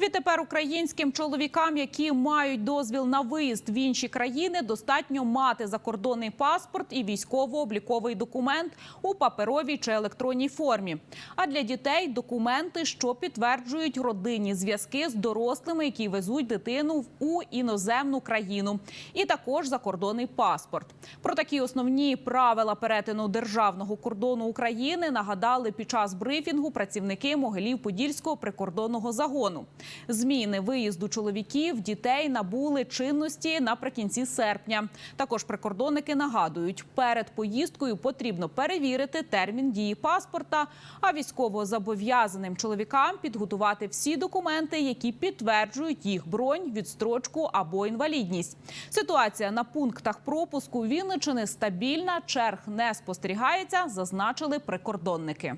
Відтепер українським чоловікам, які мають дозвіл на виїзд в інші країни, достатньо мати закордонний паспорт і військово-обліковий документ у паперовій чи електронній формі. А для дітей документи, що підтверджують родинні зв'язки з дорослими, які везуть дитину у іноземну країну, і також закордонний паспорт. Про такі основні правила перетину державного кордону України нагадали під час брифінгу працівники Могилів-Подільського прикордонного загону. Зміни виїзду чоловіків, дітей набули чинності наприкінці серпня. Також прикордонники нагадують, перед поїздкою потрібно перевірити термін дії паспорта, а військовозобов'язаним чоловікам підготувати всі документи, які підтверджують їх бронь, відстрочку або інвалідність. Ситуація на пунктах пропуску Вінничини стабільна, черг не спостерігається, зазначили прикордонники.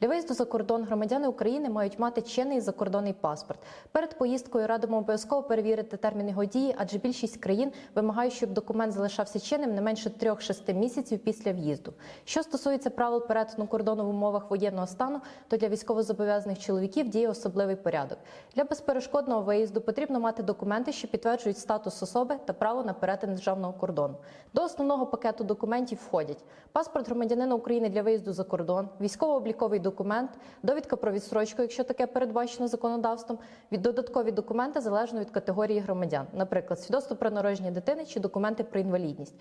Для виїзду за кордон громадяни України мають мати чинний закордонний паспорт. Перед поїздкою радимо обов'язково перевірити термін його дії, адже більшість країн вимагають, щоб документ залишався чинним не менше 3-6 місяців після в'їзду. Що стосується правил перетину кордону в умовах воєнного стану, то для військовозобов'язаних чоловіків діє особливий порядок. Для безперешкодного виїзду потрібно мати документи, що підтверджують статус особи та право на перетин державного кордону. До основного пакету документів входять паспорт громадянина України для виїзду за кордон, військово-обліковий документ, довідка про відстрочку, якщо таке передбачено законодавством, від додаткові документи залежно від категорії громадян, наприклад, свідоцтво про народження дитини чи документи про інвалідність.